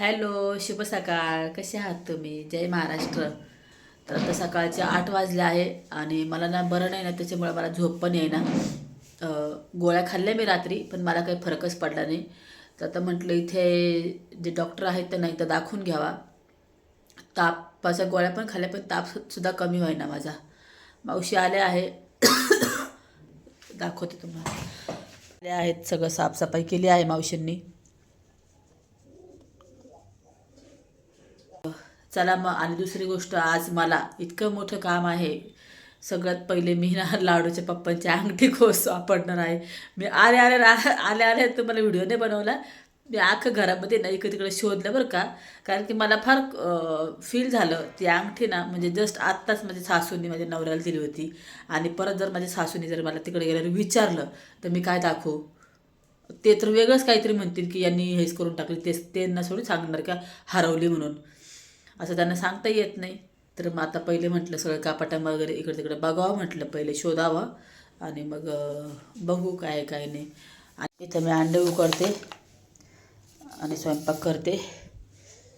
Hello शुभ सकाळ. कसे आहात तुम्ही? जय महाराष्ट्र. तर आता सकाळचे आठ वाजले आहे आणि मला ना बरं नाही ना त्याच्यामुळे मला झोप पण येईना. गोळ्या खाल्ल्या मी रात्री पण मला काही फरकच पडला नाही. तर आता म्हटलं इथे जे डॉक्टर आहेत त्यांना इथं दाखवून घ्यावा. तापाच्या गोळ्या पण खाल्ल्या पण तापसुद्धा कमी होईना माझा. मावशी आले आहे. दाखवते तुम्हाला. आले आहेत सगळं साफसफाई केली आहे मावशींनी. चला मग आणि दुसरी गोष्ट आज मला इतकं मोठं काम आहे. सगळ्यात पहिले मी ना लाडूच्या पप्पांच्या अंगठी खोस वापरणार आहे. मी आले आले रा- आले आले तुम्हाला व्हिडिओ नाही बनवला. मी अख्खं घरामध्ये ना इकडे तिकडे शोधलं बरं का. कारण की मला फार फील झालं. ती अंगठी ना म्हणजे जस्ट आत्ताच माझ्या सासूनी माझ्या नवऱ्याला दिली होती. आणि परत जर माझ्या सासूनी जर मला तिकडे गेल्यावर विचारलं तर मी काय दाखवू? ते तर वेगळंच काहीतरी म्हणतील की यांनी हेच करून टाकले तेच त्यांना सोडून सांगणार का? हरवली म्हणून. असं त्यांना सांगता येत नाही. तर मग आता पहिले म्हटलं सगळं कापाटा वगैरे इकडे तिकडे बघावं म्हटलं पहिले शोधावा आणि मग बघू काय काय नाही. आणि इथं मी अंडे उकडते आणि स्वयंपाक करते.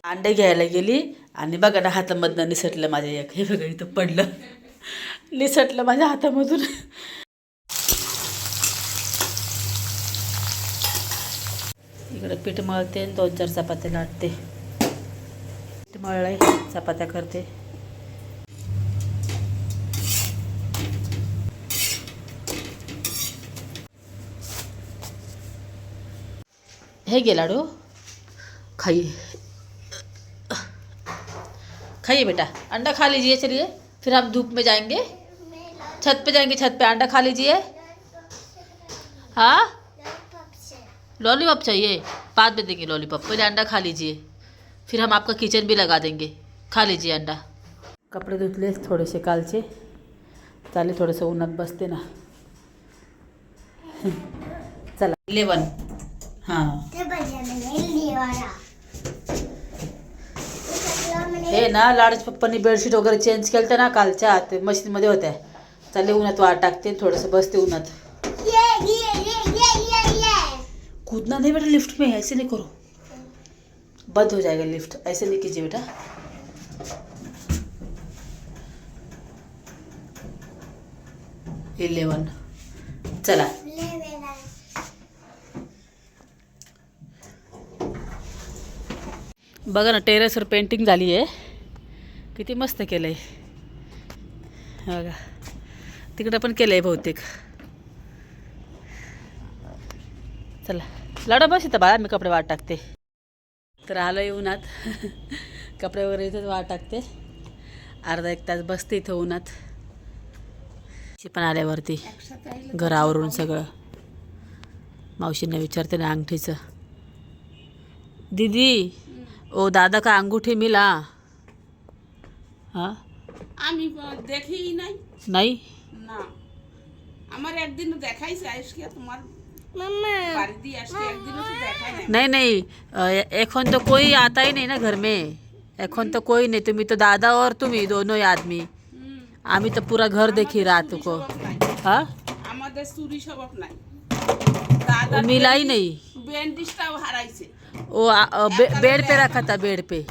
अंडे घ्यायला गेली आणि बघा ना हातामधनं निसटलं माझ्या एक. हे बघा इथं पडलं. निसटलं माझ्या हातामधून. इकडे पीठ मळते आणि दोन चार चपात्या लाटते. पीठ मळलंय चपात्या करते. हे गे लाडू. खाइए खाइए बेटा अंडा खा लीजिए चलिए फिर हम धूप में जाएँगे. छत पे जाएँगे छत पे अंडा खा लीजिए. हाँ? लॉलीपॉप चाहिए। बाद में देंगे लॉलीपॉप पहले अंडा खा लीजिए. फिर हम आपका किचन भी लगा देंगे। खा लीजिए अंडा। कपडे धुतले थोडेसे कालचे। चालेल थोडंसं उन्हात बसते ना। चला। इलेवन। हां। हे ना लाडच पप्पांनी बेडशीट वगैरे चेंज केलं तर ना कालच्या. ते मशीनमध्ये होत्या. चालले उन्हात वाट टाकते थोडंसं बसते उन्हात. कूदना नहीं बेटा लिफ्ट में ऐसे नहीं करो. बंद हो जाएगा लिफ्ट। ऐसे नहीं कीजिए बेटा। इलेवन। चला। बघा ना टेरेसवर पेंटिंग झाली आहे. किती मस्त केलं आहे बघा. तिकडं पण केलं आहे बहुतेक. चला. लाडा बस इथं बाळा मी कपडे वाट टाकते. तर आलं उन्हात कपडे वगैरे इथंच वाट टाकते अर्धा एक तास बसते इथं उन्हात शी पण आल्यावरती घर आवरून सगळं मावशींना विचारते ना अंगठीचं दीदी ओ दादा का अंगूठी मिला हाँ আমি ব- দেখিই নাই नहीं না আমার একদিনও দেখাইছে আজকে তোমার नहीं नहीं एखन तो कोई आता ही नहीं ना घर में एखन तो कोई नहीं तुम्ही तो दादा और तुम ही दोनों ही आदमी आम्ही तो पूरा घर देखी रात को हाँ मिला ही नहीं वो बे, बेड पे रखा था बेड पे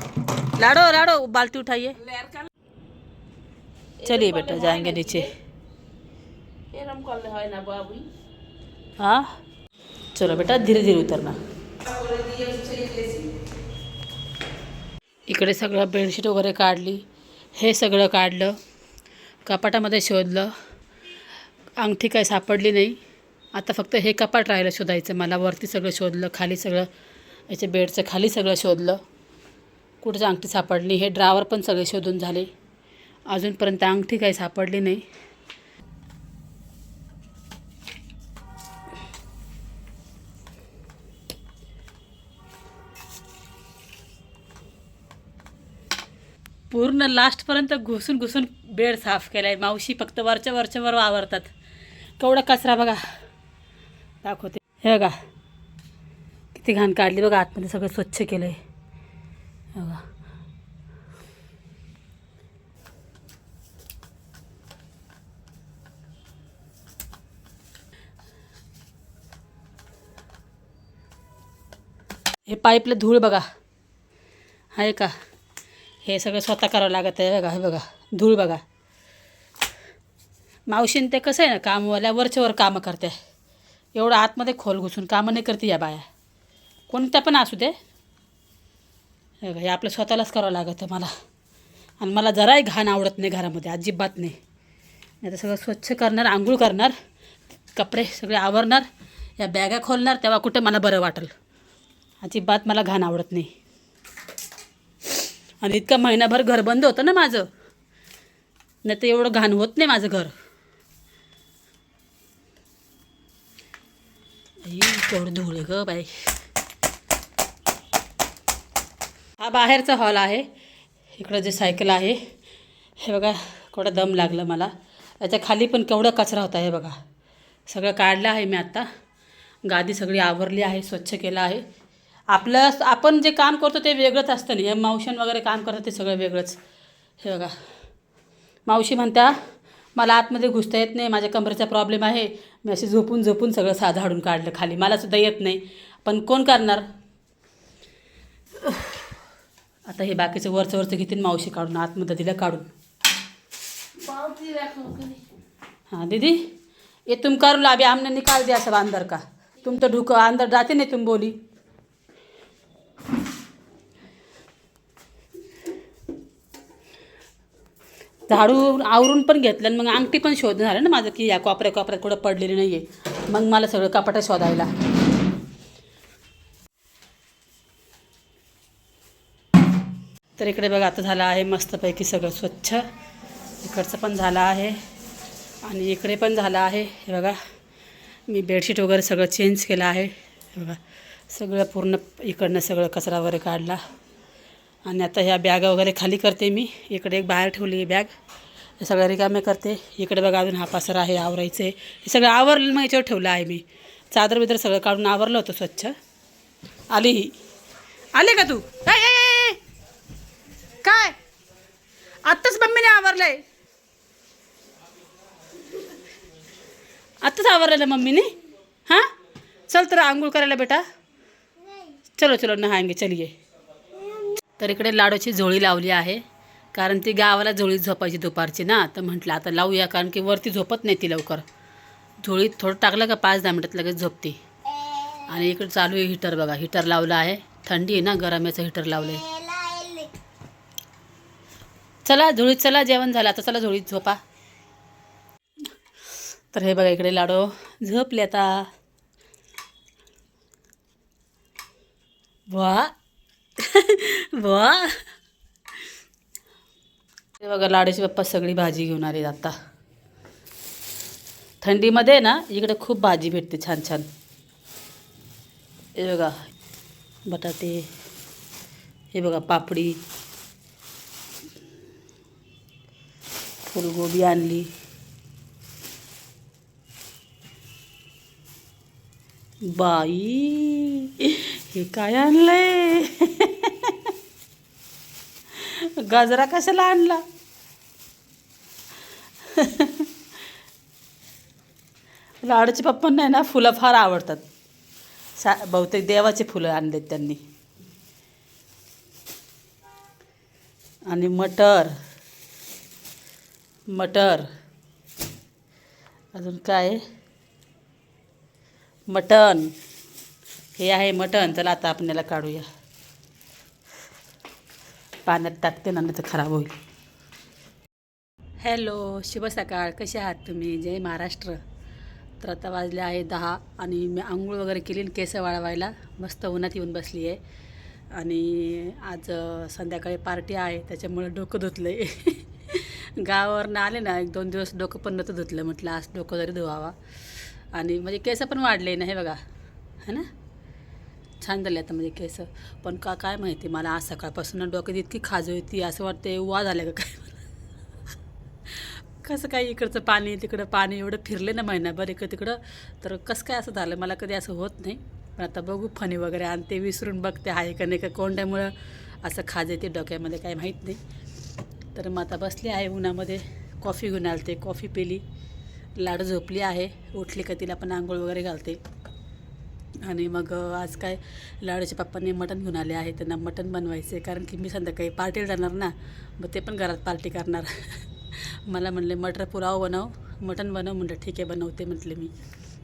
लाड़ो लाड़ो बाल्टी उठाइए चलिए बेटा जाएंगे नीचे हाँ चलो बेटा धीरे धीरे उतरना. इकडे सगळं बेडशीट वगैरे काढली. हे सगळं काढलं. कपाटामध्ये शोधलं. अंगठी काय सापडली नाही. आता फक्त हे कपाट राहिलं शोधायचं. मला वरती सगळं शोधलं खाली सगळं याच्या बेडचं खाली सगळं शोधलं. कुठंच अंगठी सापडली हे ड्रावर पण सगळे शोधून झाले. अजूनपर्यंत अंगठी काही सापडली नाही. पूर्ण लास्टपर्यंत घुसून घुसून बेड साफ केला आहे मावशी फक्त वरच्या वरच्या वर आवरतात केवढा कचरा बघा. दाखवते. हे बघा. किती घाण काढली बघा. आतमध्ये सगळं स्वच्छ केलं आहे बघा. हे पाईपला धूळ बघा. आहे का? हे सगळं स्वतः करावं लागत आहे बघा हे बघा. धूळ बघा. मावशीन ते कसं आहे ना कामवाल्या वरच्यावर कामं करते. एवढं आतमध्ये खोल घुसून कामं नाही करते या बाया. कोणत्या पण असू दे. हे हे आपलं स्वतःलाच करावं लागतं मला. आणि मला जराही घाण आवडत नाही घरामध्ये अजिबात नाही. नाही तर सगळं स्वच्छ करणार आंघोळ करणार कपडे सगळे आवरणार या बॅगा खोलणार तेव्हा कुठं मला बरं वाटेल. अजिबात मला घाण आवडत नाही. आणि इतका महिनाभर घर बंद होतं ना माझं. नाही तर एवढं घाण होत नाही माझं घर. आई, केवढं धूळ ग बाई. हा बाहेरचा हॉल आहे. इकडं जे सायकल आहे हे बघा केवढा दम लागलं मला. याच्या खाली पण केवढा कचरा होता हे बघा. सगळं काढलं आहे मी आत्ता गादी सगळी आवरली आहे स्वच्छ केलं आहे. आपलं आपण जे काम करतो ते वेगळंच असतं नाही हे मावशन वगैरे काम करतात ते सगळं वेगळंच. हे बघा. मावशी म्हणता मला आतमध्ये घुसता येत नाही माझ्या कमरेचा प्रॉब्लेम आहे. मी अशी झोपून झोपून सगळं साधं हाडून काढलं खाली. मलासुद्धा येत नाही. पण कोण करणार? आता हे बाकीचं वरचं वरचं घेतील मावशी काढून आतमध्ये दिलं काढून. हाँ दीदी ये तुम कर लो अभी हमने निकाल दिया सब अंदर का. तुम तो ढुको अंदर जाते नहीं तुम बोली. झाडू आवरून पण घेतलं आणि मग अंगठी पण शोधून झालं ना माझं की या कोपऱ्या कॉपऱ्यात कुठं पडलेली नाही आहे मग मला सगळं कपाटं शोधायला. तर इकडे बघा आता झालं आहे मस्तपैकी सगळं स्वच्छ. इकडचं पण झालं आहे. आणि इकडे पण झालं आहे. हे बघा मी बेडशीट वगैरे सगळं चेंज केलं आहे. हे बघा सगळं पूर्ण इकडनं सगळं कचरा वगैरे काढला. आणि आता ह्या बॅगा वगैरे खाली करते मी. इकडे एक बाहेर ठेवली आहे बॅग. हे सगळं रिकामे करते. इकडे बघा अजून हा पसरा आहे आवरायचं. आहे हे सगळं आवरलं मग याच्यावर ठेवलं आहे मी. चादर बिदर सगळं काढून आवरलं होतं स्वच्छ. आली ही. आले का तू? काय काय? आत्ताच मम्मीने आवरलंय. आत्ताच आवरलेलं मम्मीने? हां? चल तर आंघोळ करायला बेटा. चलो चलो नहाएंगे चलिए तर इकडे लाडूची झोळी लावली आहे. कारण ती गावाला झोळी झोपायची दुपारची ना. तर म्हटलं आता लावूया कारण की वरती झोपत नाही ती लवकर. झोळीत थोडं टाकलं का पाच दहा मिनटात लगेच झोपते. आणि इकडे चालू आहे हिटर बघा. हिटर लावलं आहे. थंडी आहे ना गरम याचं हिटर लावलं आहे चला झोळीत चला जेवण झालं. आता चला झोळीत झोपा. तर हे बघा इकडे लाडू झोपले आता. वा वा हे बघा लाडूचे पप्पा सगळी भाजी घेऊन आले आता. थंडीमध्ये ना इकडे खूप भाजी भेटते छान छान. हे बघा बटाटे हे बघा पापडी. फुलगोबी आणली. बाई हे काय आणलंय? गजरा कशाला आणला? लाडूचे पप्पांना आहे ना फुलं फार आवडतात. सा बहुतेक देवाचे फुलं आणलेत त्यांनी. आणि मटर. मटर. अजून काय? Mutton mutton. हे आहे मटण. चला आता आपल्याला काढूया. पाण्यात टाकते ना नाही तर खराब होईल. हॅलो शुभ सकाळ. कसे आहात तुम्ही? जय महाराष्ट्र. तर आता वाजले आहे दहा आणि मी आंघोळ वगैरे केली आणि केस वाळवायला. मस्त उन्हात येऊन बसली आहे. आणि आज संध्याकाळी पार्टी आहे त्याच्यामुळे डोकं धुतलं आहे गावावरनं आले ना एक दोन दिवस डोकं पण नव्हतं धुतलं म्हटलं आज डोकं जरी धुवावा. आणि म्हणजे केस पण वाढले ना हे बघा. है ना? छान झाले आता म्हणजे केस. पण का काय माहिती मला आज सकाळपासून डोक्यात इतकी खाजू होती असं वाटते वा झालं का काय? कसं काय इकडचं पाणी तिकडं पाणी एवढं फिरले ना महिनाभर इकडं तिकडं. तर कसं काय असं झालं मला कधी असं होत नाही. पण आता बघू फणी वगैरे आणि ते विसरून बघते आहे का नाही का कोंड्यामुळं असं खाज येते डोक्यामध्ये काही माहीत नाही. तर मग आता बसली आहे उन्हामध्ये कॉफी घेऊन आलते कॉफी पिली लाडू झोपली आहे उठली का तिला पण आंघोळ वगैरे घालते. आणि मग आज काय लाडूच्या पप्पांनी मटण घेऊन आले आहे. त्यांना मटण बनवायचे कारण की मी संध्याकाळी पार्टीला जाणार ना मग ते पण घरात पार्टी करणार. मला म्हणले मटर पुलाव बनव मटण बनव. म्हटलं ठीक आहे बनवते म्हटले मी.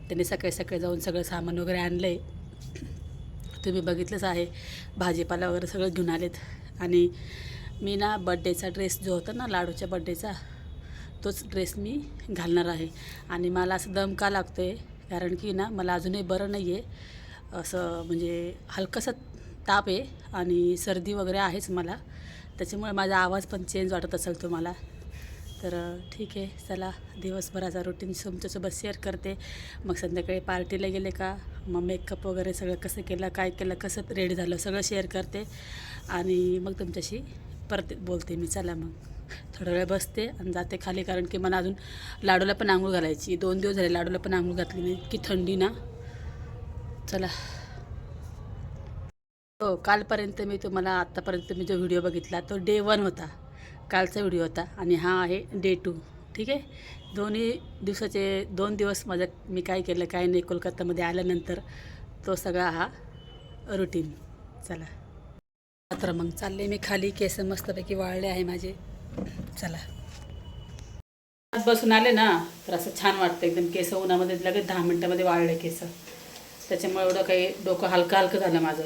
त्यांनी सकाळी सकाळी जाऊन सगळं सामान वगैरे आणलं आहे तुम्ही बघितलंच आहे भाजीपाला वगैरे सगळं घेऊन आलेत. आणि मी ना बड्डेचा ड्रेस जो होता ना लाडूच्या बड्डेचा तोच ड्रेस मी घालणार आहे. आणि मला असं दम का लागतो आहे कारण की ना मला अजूनही बरं नाही आहे असं म्हणजे हलकंसं ताप आहे आणि सर्दी वगैरे आहेच मला. त्याच्यामुळे माझा आवाज पण चेंज वाटत असेल तुम्हाला. तर ठीक आहे चला दिवसभराचा रुटीन तुमच्यासोबत शेअर करते. मग संध्याकाळी पार्टीला गेले का? मग मेकअप वगैरे सगळं कसं केलं काय केलं कसं रेडी झालं सगळं शेअर करते. आणि मग तुमच्याशी परत बोलते मी. चला मग. थोडा वेळ बसते आणि जाते खाली कारण की मला अजून लाडूला पण आंघोळ घालायची. दोन दिवस झाले लाडूला पण आंघोळ घातली नाही. की थंडी ना. चला. हो कालपर्यंत मी तुम्हाला आत्तापर्यंत मी जो व्हिडिओ बघितला तो डे वन होता. कालचा व्हिडिओ होता आणि हा आहे डे टू ठीक आहे? दोन्ही दिवसाचे दोन दिवस माझं मी काय केलं काय नाही कोलकातामध्ये आल्यानंतर तो सगळा हा रुटीन चला. मात्र मग चालले मी खाली. केस मस्तपैकी वाळले आहे माझे. चला. आज बसून आले ना तर असं छान वाटतं एकदम केस उन्हामध्ये लगेच दहा मिनटामध्ये वाळले केस. त्याच्यामुळे एवढं काही डोकं हलकं हलकं झालं माझं.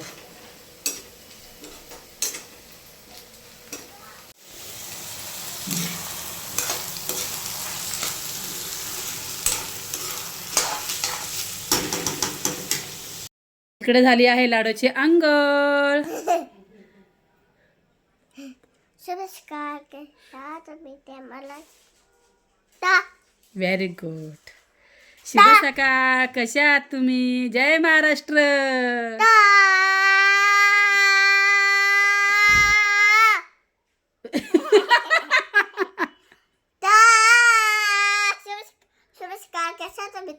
इकडे झाली आहे लाडूची अंगळ नमस्कार कशा तुम्ही ते मला ता व्हेरी गुड शुभ सकाळ कशा आहात तुम्ही? जय महाराष्ट्र. ता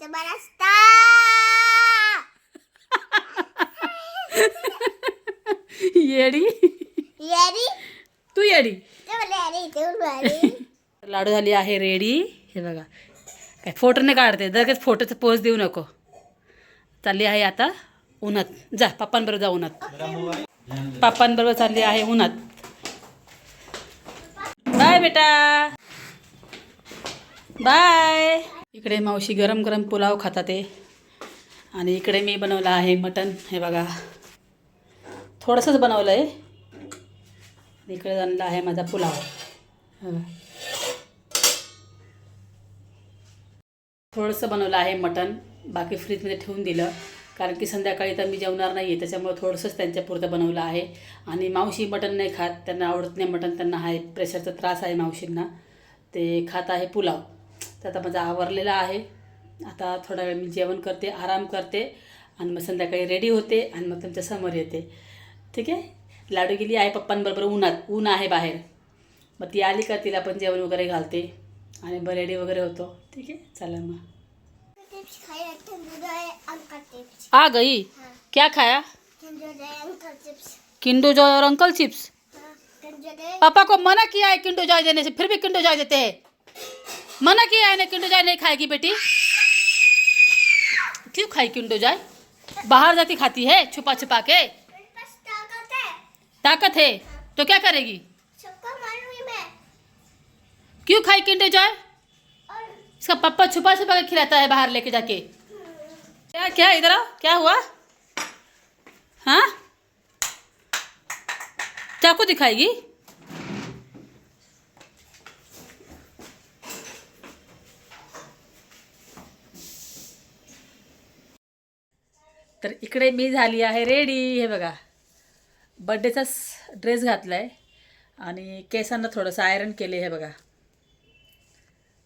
ते मला ता येडी. येरी तू येडी. लाडू झाली आहे रेडी. हे बघा. काय फोटो नाही काढते. लगेच फोटोचा पोज देऊ नको. चालली आहे आता उन्हात. जा पप्पांबरोबर जा उन्हात. पप्पांबरोबर चालली आहे उन्हात. बाय बेटा. बाय. इकडे मावशी गरम गरम पुलाव खातात ते आणि इकडे मी बनवलं आहे मटण. हे बघा. थोडंसंच बनवलं आहे इकडे आणला आहे माझा पुलाव थोडंसं बनवलं आहे मटण बाकी फ्रीजमध्ये ठेवून दिलं. कारण की संध्याकाळी तर मी जेवणार नाही आहे त्याच्यामुळे थोडंसंच त्यांच्यापुरतं बनवलं आहे. आणि मावशी मटण नाही खात त्यांना आवडत नाही मटण त्यांना आहे प्रेशरचा त्रास आहे मावशींना. ते खात आहे पुलाव. तर आता माझा आवरलेला आहे. आता थोडा वेळ मी जेवण करते आराम करते. आणि मग संध्याकाळी रेडी होते आणि मग तुमच्यासमोर येते. ठीक आहे? लाडू गेली आहे पप्पांबरोबर उन्हात ऊन आहे बाहेर. मग ती आली का तिला पण जेवण वगैरे घालते. आणि मग रेडी वगैरे होतो. ठीक आहे चला मग. आ गई. क्या खाया? किंडो जॉय और अंकल चिप्स? पापा को मना किया है किंडो जॉय देने से फिर भी किंडो जॉय देते हैं. मना किया है ना किंडो जॉय नहीं खाएगी बेटी? क्यों खाई किंडो जॉय? बाहर जाती खाती है छुपा छुपा के? है ताकत है तो क्या करेगी? क्यों खाई किंडो जॉय? इसका पापा छुपा छुपा के खिलाता है बाहर लेके जाके। क्या क्या इधर आओ क्या हुआ? हाँ? चाकू दिखाएगी? तर इकडे मी झाली आहे रेडी हे बघा. बड्डेचाच ड्रेस घातला आहे आणि केसांना थोडंसं आयरन केले हे बघा.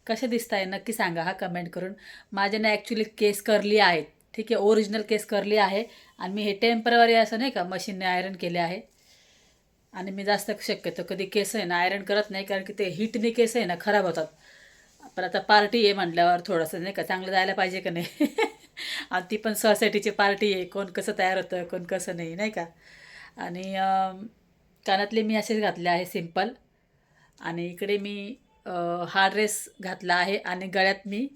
कसे दिसत आहे नक्की सांगा हा कमेंट करून. माझे ना ॲक्च्युली केस करली आहेत. ठीक आहे ओरिजिनल केस करली आहे आणि मी हे टेंपररी असं नाही का मशीनने आयरन केले आहे. आणि मी जास्त शक्यतो कधी केस आहे ना आयरन करत नाही कारण की ते हिटने केस आहे ना खराब होतात. पण आता पार्टी आहे म्हटल्यावर थोडंसं नाही का चांगलं जायला पाहिजे का नाही? आणि ती पण सोसायटीची पार्टी आहे. कोण कसं तयार होतं कोण कसं नाही नाही का? आणि कानातले मी असेच घातले आहे सिंपल आणि इकडे मी हा ड्रेस घातला आहे आणि गळ्यात मी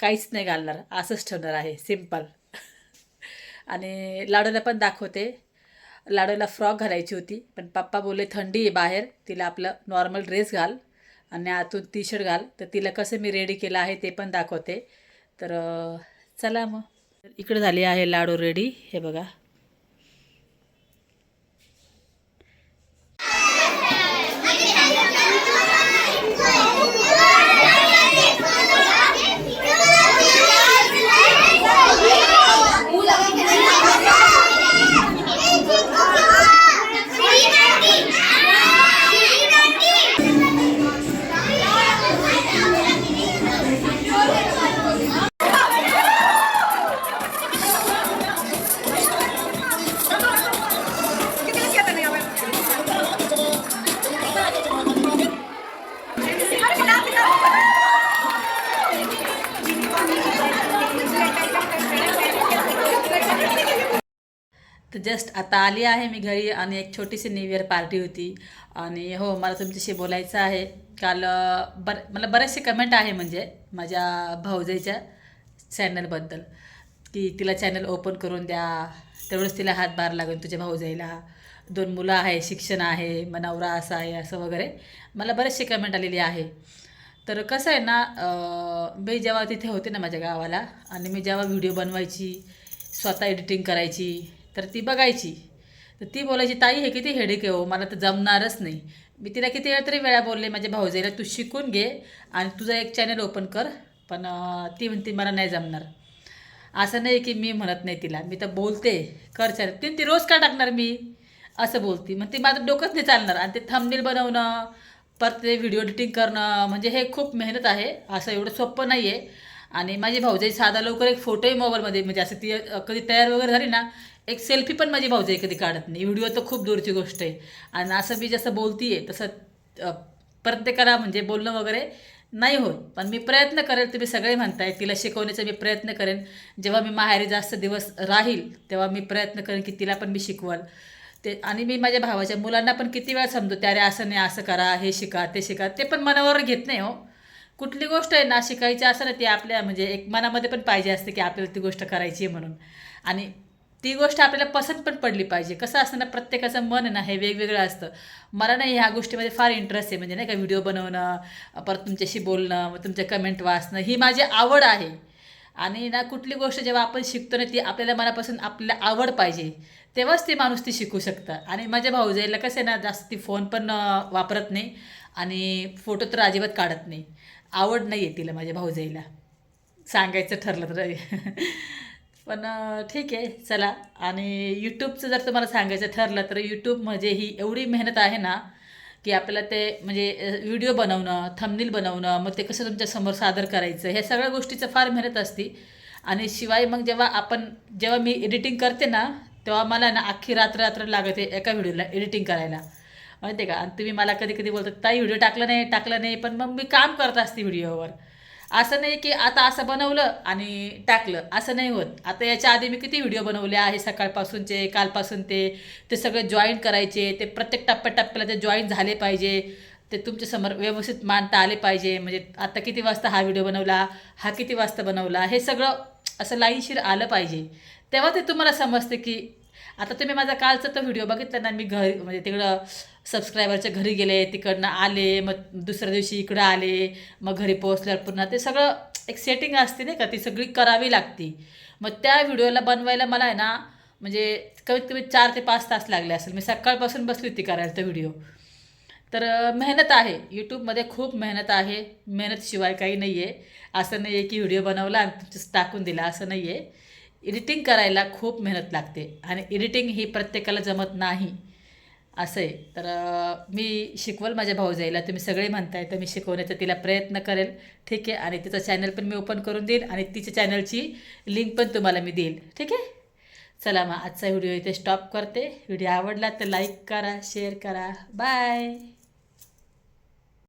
काहीच नाही घालणार असंच ठेवणार आहे सिंपल आणि लाडूला पण दाखवते. लाडूला फ्रॉक घालायची होती पण पप्पा बोलले थंडी आहे बाहेर तिला आपलं नॉर्मल ड्रेस घाल आणि आतून टी शर्ट घाल. तर तिला कसं मी रेडी केलं आहे ते पण दाखवते. तर चला मग. इकडे झाली आहे लाडू रेडी हे बघा. तर जस्ट आता आली आहे मी घरी आणि एक छोटीशी न्यू इयर पार्टी होती. आणि हो मला तुमच्याशी बोलायचं आहे. काल बर मला बरेचसे कमेंट आहे म्हणजे माझ्या भाऊजाईच्या चॅनलबद्दल की तिला चॅनल ओपन करून द्या. तेवढंच तिला हातभार लागेल तुझ्या भाऊजाईला. दोन मुलं आहे शिक्षण आहे मग नवरा असा आहे असं वगैरे. मला बरेचसे कमेंट आलेली आहे. तर कसं आहे ना मी जेव्हा तिथे होते ना माझ्या गावाला आणि मी जेव्हा व्हिडिओ बनवायची स्वतः एडिटिंग करायची तर ती बघायची. तर ती बोलायची ताई हे किती हेडेक आहे हो मला तर जमणारच नाही. मी तिला किती वेळ तरी वेळा बोलले माझ्या भाऊजाईला तू शिकून घे आणि तुझं एक चॅनल ओपन कर. पण ती म्हणते मला नाही जमणार. असं नाही की मी म्हणत नाही तिला. मी तर बोलते कर चॅनल ती ती रोज का टाकणार मी? असं बोलती. मग ती माझं डोकंच नाही चालणार. आणि ते थंबनेल बनवणं परत ते व्हिडिओ एडिटिंग करणं म्हणजे हे खूप मेहनत आहे. असं एवढं सोपं नाही आहे आणि माझी भाऊजाई साधा लवकर एक फोटोही मोबाईलमध्ये म्हणजे असं ती कधी तयार वगैरे झाली ना एक सेल्फी पण माझी भाऊजाई कधी काढत नाही. व्हिडिओ तर खूप दूरची गोष्ट आहे. आणि असं मी जसं बोलती आहे तसं प्रत्येकाला म्हणजे बोलणं वगैरे नाही होत. पण मी प्रयत्न करेल तुम्ही सगळे म्हणताय तिला शिकवण्याचा मी प्रयत्न करेन. जेव्हा मी माहेरी जास्त दिवस राहील तेव्हा मी प्रयत्न करेन की तिला पण मी शिकवल. ते आणि मी माझ्या भावाच्या मुलांना पण किती वेळा समजवते अरे असं नाही असं करा हे शिका ते शिका. ते पण मनावर घेत नाही हो. कुठली गोष्ट आहे ना शिकायची असं ना ती आपल्या म्हणजे एक मनामध्ये पण पाहिजे असते की आपल्याला ती गोष्ट करायची आहे म्हणून. आणि ती गोष्ट आपल्याला पसंत पण पडली पाहिजे. कसं असतं ना प्रत्येकाचं मन ना हे वेगवेगळं असतं. मला नाही ह्या गोष्टीमध्ये फार इंटरेस्ट आहे. म्हणजे नाही का व्हिडिओ बनवणं परत तुमच्याशी बोलणं मग कमेंट वाचणं ही माझी आवड आहे. आणि ना कुठली गोष्ट जेव्हा आपण शिकतो ना ती आपल्याला मनापासून आपल्याला आवड पाहिजे तेव्हाच ती माणूस ती शिकू शकतं. आणि माझ्या भाऊजाईला कसं आहे ना जास्त ती फोन पण वापरत नाही आणि फोटो तर अजिबात काढत नाही. आवड नाही आहे तिला माझ्या भाऊजाईला. सांगायचं ठरलं तर. पण ठीक आहे चला. आणि यूट्यूबचं जर तुम्हाला सांगायचं ठरलं तर यूट्यूब म्हणजे ही एवढी मेहनत आहे ना की आपल्याला ते म्हणजे व्हिडिओ बनवणं थंबनील बनवणं मग ते कसं तुमच्यासमोर सादर करायचं ह्या सगळ्या गोष्टीचं फार मेहनत असते. आणि शिवाय मग जेव्हा आपण जेव्हा मी एडिटिंग करते ना तेव्हा मला ना अख्खी रात्र रात्र लागते एका व्हिडिओला एडिटिंग करायला. माहिती आहे का? आणि तुम्ही मला कधी कधी बोलतात ताई व्हिडिओ टाकला नाही टाकला नाही. पण मग मी काम करत असते व्हिडिओवर. असं नाही की आता असं बनवलं आणि टाकलं असं नाही होत. आता याच्या आधी मी किती व्हिडिओ बनवले आहे सकाळपासूनचे कालपासून ते ते सगळे जॉईन करायचे ते प्रत्येक टप्प्याटप्प्याला ते जॉईन झाले पाहिजे ते तुमच्यासमोर व्यवस्थित मांडता आले पाहिजे. म्हणजे आता किती वाजता हा व्हिडिओ बनवला हा किती वाजता बनवला हे सगळं असं लाईनशीर आलं पाहिजे. तेव्हा ते तुम्हाला समजते की आता तुम्ही माझा कालचा तो व्हिडिओ बघितला ना मी घरी म्हणजे तिकडं सबस्क्रायबरच्या घरी गेले तिकडनं आले मग दुसऱ्या दिवशी इकडं आले मग घरी पोहोचल्यावर पुन्हा ते सगळं एक सेटिंग असते नाही का ती सगळी करावी लागते. मग त्या व्हिडिओला बनवायला मला आहे ना म्हणजे कमीत कमी चार ते पाच तास लागले असेल. मी सकाळपासून बसली होती करायला तो व्हिडिओ तर मेहनत आहे. यूट्यूबमध्ये खूप मेहनत आहे. मेहनतशिवाय काही नाही आहे असं नाही आहे की व्हिडिओ बनवला आणि तुमचं टाकून दिला असं नाही आहे एडिटिंग करायला खूप मेहनत लागते आणि एडिटिंग ही प्रत्येकाला जमत नाही. असं आहे तर मी शिकवल माझ्या भाऊजाईला. तुम्ही सगळे म्हणताय तर मी शिकवण्याचा तिला प्रयत्न करेल. ठीक आहे. आणि तिचं चॅनल पण मी ओपन करून देईल आणि तिच्या चॅनलची लिंक पण तुम्हाला मी देईल ठीक आहे? चला मग आजचा व्हिडिओ इथे स्टॉप करते. व्हिडिओ आवडला तर लाईक करा शेअर करा. बाय